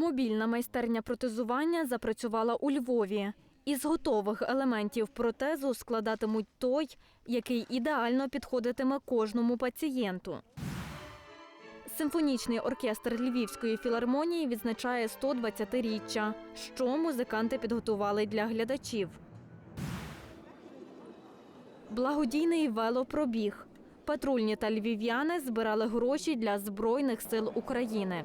Мобільна майстерня протезування запрацювала у Львові. Із готових елементів протезу складатимуть той, який ідеально підходитиме кожному пацієнту. Симфонічний оркестр Львівської філармонії відзначає 120-річчя, що музиканти підготували для глядачів. Благодійний велопробіг. Патрульні та львів'яни збирали гроші для Збройних сил України.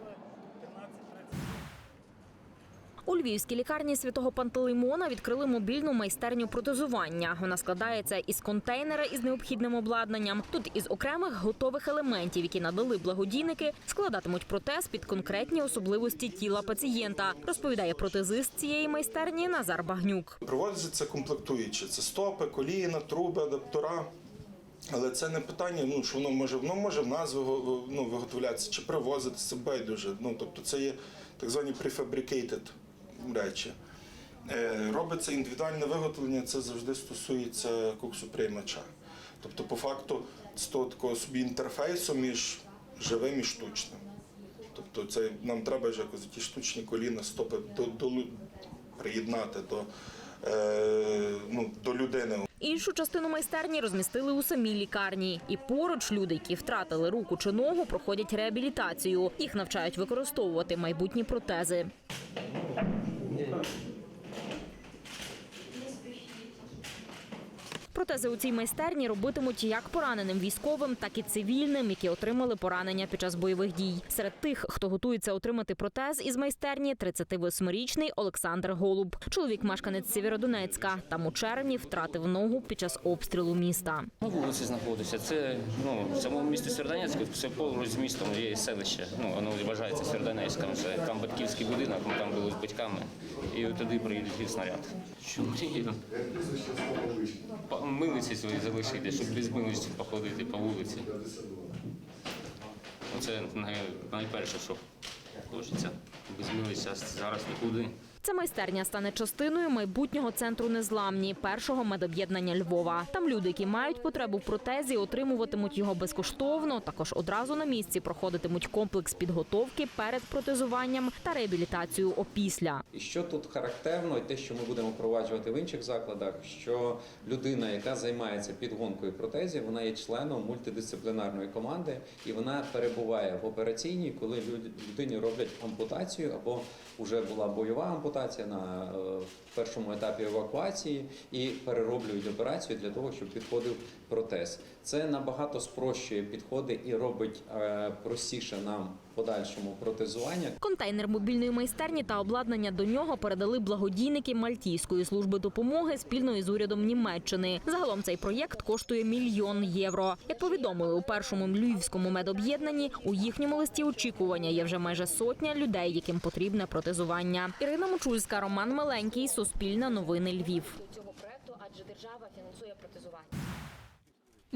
У львівській лікарні святого Пантелеймона відкрили мобільну майстерню протезування. Вона складається із контейнера із необхідним обладнанням. Тут із окремих готових елементів, які надали благодійники, складатимуть протез під конкретні особливості тіла пацієнта. Розповідає протезист цієї майстерні Назар Багнюк. Привозяться комплектуючі. Це стопи, коліна, труби, адаптора. Але це не питання, ну що воно може, воно може в нас ну, виготовлятися чи привозитися байдуже. Ну, тобто це є так звані prefabricated речі. Е, робиться індивідуальне виготовлення, це завжди стосується коксоприймача. Тобто, по факту, того такого собі інтерфейсу між живим і штучним. Тобто це нам треба ж якось ті штучні коліна, стопи до, до, приєднати до, е, ну, до людини. Іншу частину майстерні розмістили у самій лікарні. І поруч люди, які втратили руку чи ногу, проходять реабілітацію. Їх навчають використовувати майбутні протези. Протези у цій майстерні робитимуть як пораненим військовим, так і цивільним, які отримали поранення під час бойових дій. Серед тих, хто готується отримати протез із майстерні, 38-річний Олександр Голуб. Чоловік мешканець Сєвєродонецька. Там у червні втратив ногу під час обстрілу міста. На вулиці знаходиться. Це ну, в самому місті Сєвєродонецьк, все поруч з містом є селище. Ну, воно вважається Сєвєродонецьком. Це там батьківський будинок, ми там були з батьками. І туди прилетів снаряд. Що мрію? Па- Милиці свої залишити, щоб без милості походити по вулиці. Оце найперше, що хочеться. Без милості зараз нікуди. Ця майстерня стане частиною майбутнього центру незламні першого медоб'єднання Львова. Там люди, які мають потребу в протезі, отримуватимуть його безкоштовно. Також одразу на місці проходитимуть комплекс підготовки перед протезуванням та реабілітацію опісля. І що тут характерно, і те, що ми будемо впроваджувати в інших закладах, що людина, яка займається підгонкою протезів, вона є членом мультидисциплінарної команди, і вона перебуває в операційній, коли люд- людині роблять ампутацію, або вже була бойова ампутація на е, першому етапі евакуації, і перероблюють операцію для того, щоб підходив протез. Це набагато спрощує підходи і робить е, простіше нам подальшому протезування. Контейнер мобільної майстерні та обладнання до нього передали благодійники Мальтійської служби допомоги спільно із урядом Німеччини. Загалом цей проєкт коштує мільйон євро. Як повідомили у першому львівському медоб'єднанні, у їхньому листі очікування є вже майже сотня людей, яким потрібне протезування. Ірина Мочульська, Роман Меленький, Суспільне новини Львів. цього проекту, адже держава фінансує протезування.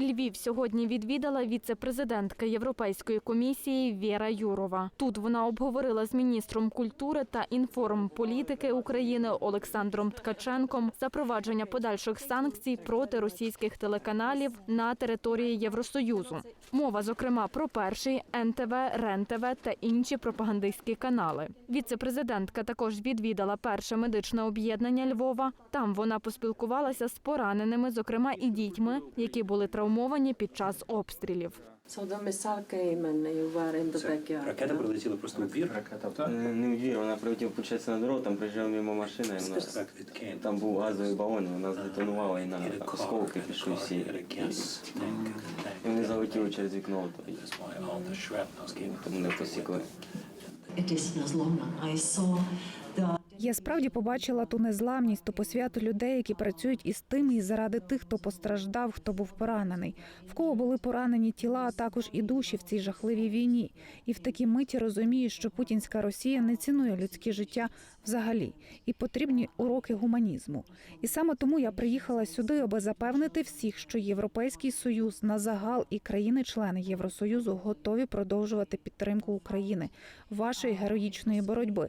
Львів сьогодні відвідала віце-президентка Європейської комісії Віра Юрова. Тут вона обговорила з міністром культури та інформполітики України Олександром Ткаченком запровадження подальших санкцій проти російських телеканалів на території Євросоюзу. Мова, зокрема, про перший НТВ, РЕН-ТВ та інші пропагандистські канали. Віце-президентка також відвідала перше медичне об'єднання Львова. Там вона поспілкувалася з пораненими, зокрема і дітьми, які були травмовані під час обстрілів. Ракета прилетіла просто у двір. Е, Не в двір, вона прилетіла, виходить, на дорогу, там приїжджала мимо машина, і вона, Так, там був газовий балон, і вона здетонувала, і на осколки пішли всі. І вони залетіли через вікно, тому не посікли. It is Nazlona. I saw the Я справді побачила ту незламність, ту посвяту людей, які працюють із тими і заради тих, хто постраждав, хто був поранений, в кого були поранені тіла, а також і душі в цій жахливій війні. І в такій миті розумієш, що путінська Росія не цінує людське життя взагалі, і потрібні уроки гуманізму. І саме тому я приїхала сюди, аби запевнити всіх, що Європейський союз на загал і країни-члени Євросоюзу готові продовжувати підтримку України вашої героїчної боротьби.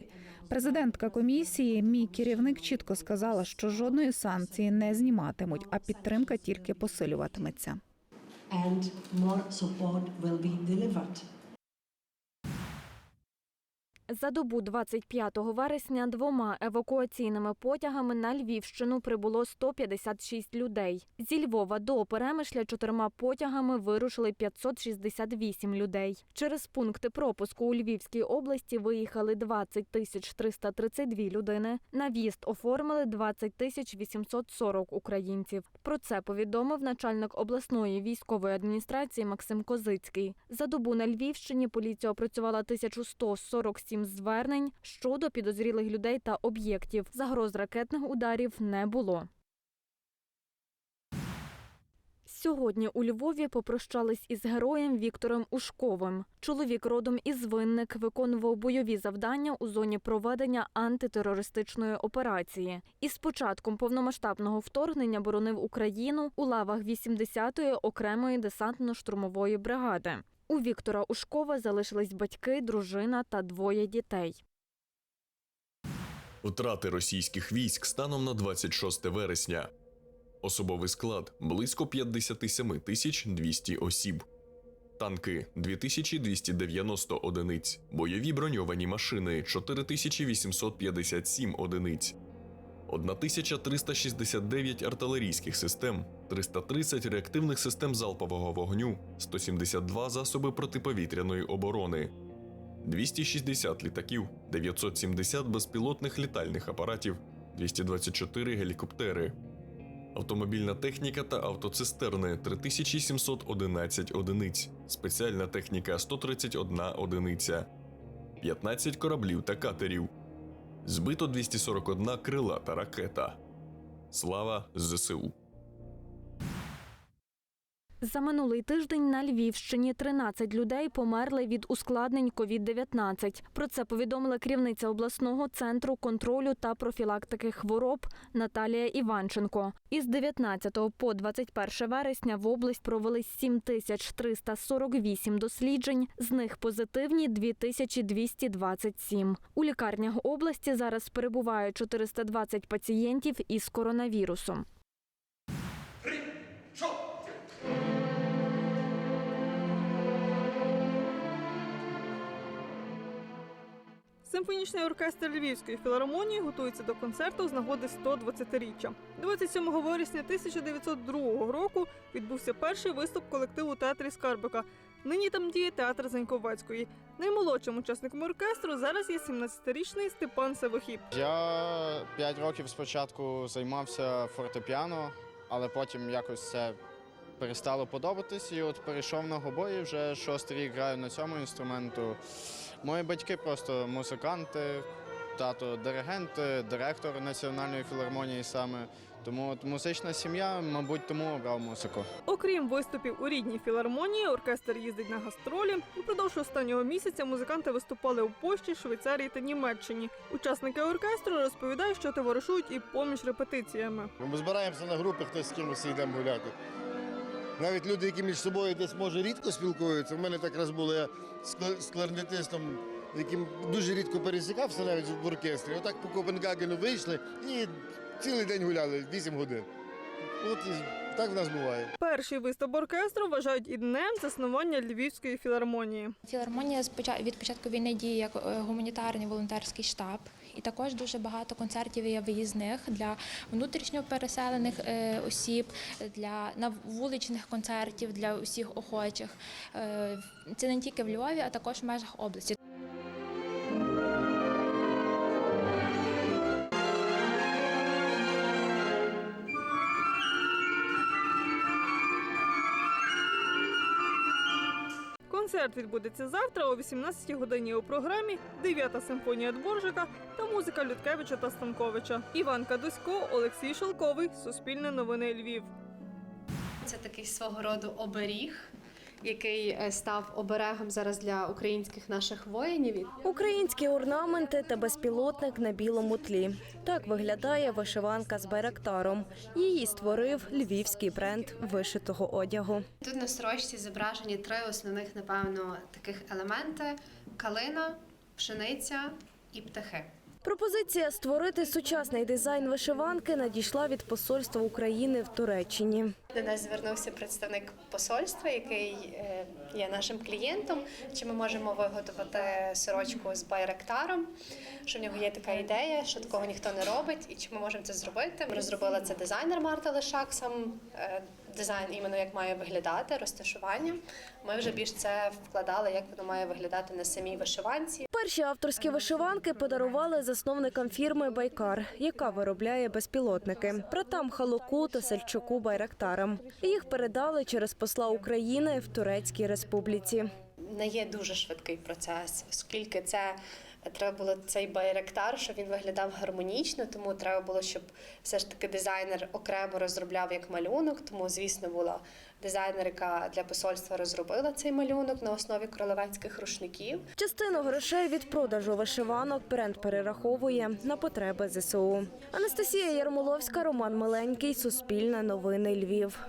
Президентка комісії, мій керівник, чітко сказала, що жодної санкції не зніматимуть, а підтримка тільки посилюватиметься. and more support will be delivered. За добу 25 вересня двома евакуаційними потягами на Львівщину прибуло 156 людей. Зі Львова до Перемишля чотирма потягами вирушили 568 людей. Через пункти пропуску у Львівській області виїхали 20 тисяч 332 людини. На в'їзд оформили 20 тисяч 840 українців. Про це повідомив начальник обласної військової адміністрації Максим Козицький. За добу на Львівщині поліція опрацювала 1147 звернень щодо підозрілих людей та об'єктів. Загроз ракетних ударів не було. Сьогодні у Львові попрощались із героєм Віктором Ушковим. Чоловік родом із Винник виконував бойові завдання у зоні проведення антитерористичної операції. Із початком повномасштабного вторгнення боронив Україну у лавах 80-ї окремої десантно-штурмової бригади. У Віктора Ушкова залишились батьки, дружина та двоє дітей. Втрати російських військ станом на 26 вересня. Особовий склад близько 57 тисяч 200 осіб. Танки 2290 одиниць. Бойові броньовані машини 4857 одиниць. 1369 артилерійських систем, 330 реактивних систем залпового вогню, 172 засоби протиповітряної оборони, 260 літаків, 970 безпілотних літальних апаратів, 224 гелікоптери, автомобільна техніка та автоцистерни 3711 одиниць, спеціальна техніка 131 одиниця, 15 кораблів та катерів, збито 241 крилата ракета. Слава ЗСУ! За минулий тиждень на Львівщині 13 людей померли від ускладнень COVID-19. Про це повідомила керівниця обласного центру контролю та профілактики хвороб Наталія Іванченко. Із 19 по 21 вересня в область провели 7348 досліджень, з них позитивні 2227. У лікарнях області зараз перебуває 420 пацієнтів із коронавірусом. Симфонічний оркестр Львівської філармонії готується до концерту з нагоди 120-річчя. 27 вересня 1902 року відбувся перший виступ колективу театрі Скарбика. Нині там діє театр Заньковецької. Наймолодшим учасником оркестру зараз є 17-річний Степан Савохіб. Я 5 років спочатку займався фортепіано, але потім якось це перестало подобатись. І от перейшов на гобої, вже шостий рік граю на цьому інструменту. Мої батьки просто музиканти, тато диригент, директор національної філармонії саме. Тому от музична сім'я, мабуть, тому обрав музику. Окрім виступів у рідній філармонії, оркестр їздить на гастролі. Упродовж останнього місяця музиканти виступали у Польщі, Швейцарії та Німеччині. Учасники оркестру розповідають, що товаришують і поміж репетиціями. Ми збираємося на групи, хтось з кимось йдемо гуляти. Навіть люди, які між собою десь може рідко спілкуються. В мене так раз було я з кла- кларнетистом, яким дуже рідко пересікався навіть в оркестрі. Отак по Копенгагену вийшли і цілий день гуляли 8 годин. От і так в нас буває. Перший виступ оркестру вважають і днем заснування Львівської філармонії. Філармонія від початку війни діє як е, гуманітарний волонтерський штаб. І також дуже багато концертів є виїзних для внутрішньо переселених е, осіб, для на вуличних концертів для усіх охочих. Е, Це не тільки в Львові, а також в межах області. Концерт відбудеться завтра о 18 годині у програмі Дев'ята симфонія Дворжика та музика Людкевича та Станковича. Іван Кадусько, Олексій Шелковий, Суспільне новини Львів. Це такий свого роду оберіг, який е, став оберегом зараз для українських наших воїнів. Українські орнаменти та безпілотник на білому тлі. Так виглядає вишиванка з байрактаром. Її створив львівський бренд вишитого одягу. Тут на сорочці зображені три основних, напевно, таких елементи: калина, пшениця і птахи. Пропозиція створити сучасний дизайн вишиванки надійшла від посольства України в Туреччині. До нас звернувся представник посольства, який е, є нашим клієнтом. Чи ми можемо виготовити сорочку з байрактаром? Що в нього є така ідея, що такого ніхто не робить, і чи ми можемо це зробити? Ми Розробила це дизайнер Марта Лишак, сам е, дизайн іменно як має виглядати, розташування. Ми вже більш це вкладали, як воно має виглядати на самій вишиванці. Перші авторські вишиванки подарували засновникам фірми Байкар, яка виробляє безпілотники, братам Халоку та Сельчуку Байрактарам. Їх передали через посла України в Турецькій Республіці. не є дуже швидкий процес, оскільки це треба було цей байректар, щоб він виглядав гармонічно, тому треба було, щоб все ж таки дизайнер окремо розробляв як малюнок. Тому, звісно, була дизайнер, яка для посольства розробила цей малюнок на основі королевецьких рушників. Частину грошей від продажу вишиванок бренд перераховує на потреби ЗСУ. Анастасія Ярмоловська, Роман Миленький, Суспільне новини Львів.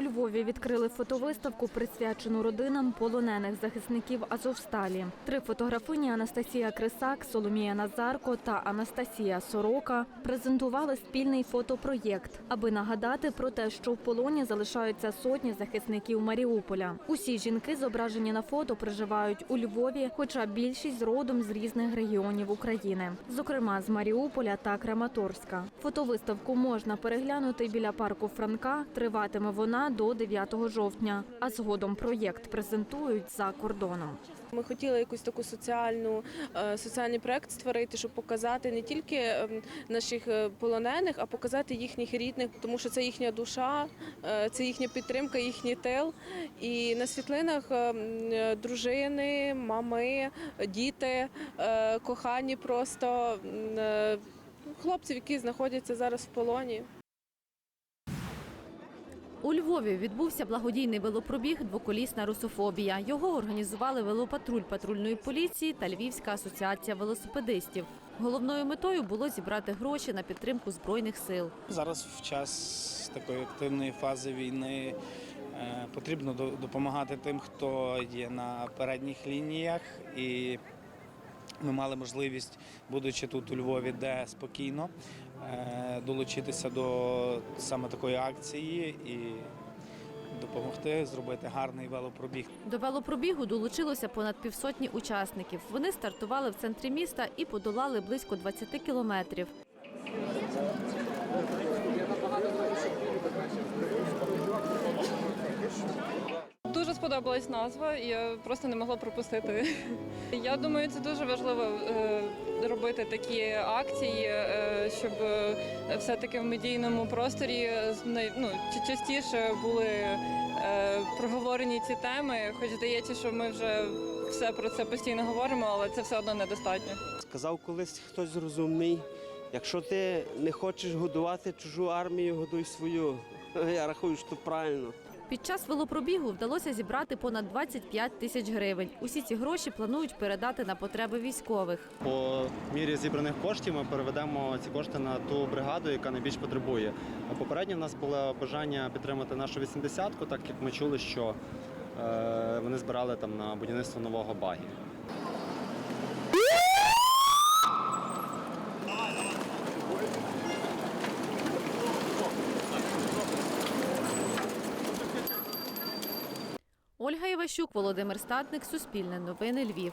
У Львові відкрили фотовиставку, присвячену родинам полонених захисників Азовсталі. Три фотографині Анастасія Крисак, Соломія Назарко та Анастасія Сорока презентували спільний фотопроєкт, аби нагадати про те, що в полоні залишаються сотні захисників Маріуполя. Усі жінки, зображені на фото, проживають у Львові, хоча більшість родом з різних регіонів України, зокрема з Маріуполя та Краматорська. Фотовиставку можна переглянути біля парку Франка. Триватиме вона до 9 жовтня. А згодом проєкт презентують за кордоном. Ми хотіли якусь таку соціальну е, соціальний проект створити, щоб показати не тільки ем, наших е, полонених, а показати їхніх рідних, тому що це їхня душа, е, це їхня підтримка, їхній тил. І на світлинах е, дружини, мами, діти, е, кохані просто е, хлопців, які знаходяться зараз в полоні. У Львові відбувся благодійний велопробіг Двоколісна русофобія. Його організували велопатруль патрульної поліції та Львівська асоціація велосипедистів. Головною метою було зібрати гроші на підтримку збройних сил. Зараз в час такої активної фази війни е, потрібно до- допомагати тим, хто є на передніх лініях. І ми мали можливість, будучи тут у Львові, де спокійно, долучитися до саме такої акції і допомогти зробити гарний велопробіг. До велопробігу долучилося понад півсотні учасників. Вони стартували в центрі міста і подолали близько 20 кілометрів. Сподобалась назва, і я просто не могла пропустити. Я думаю, це дуже важливо е, робити такі акції, е, щоб все-таки в медійному просторі ну, частіше були е, проговорені ці теми. Хоч здається, що ми вже все про це постійно говоримо, але це все одно недостатньо. Сказав колись хтось розумний, якщо ти не хочеш годувати чужу армію, годуй свою. Я рахую, що правильно. Під час велопробігу вдалося зібрати понад 25 тисяч гривень. Усі ці гроші планують передати на потреби військових. По мірі зібраних коштів ми переведемо ці кошти на ту бригаду, яка найбільш потребує. Попередньо в нас було бажання підтримати нашу 80-ку, так як ми чули, що е, вони збирали там на будівництво нового багі. Ольга Іващук, Володимир Статник, Суспільне новини Львів.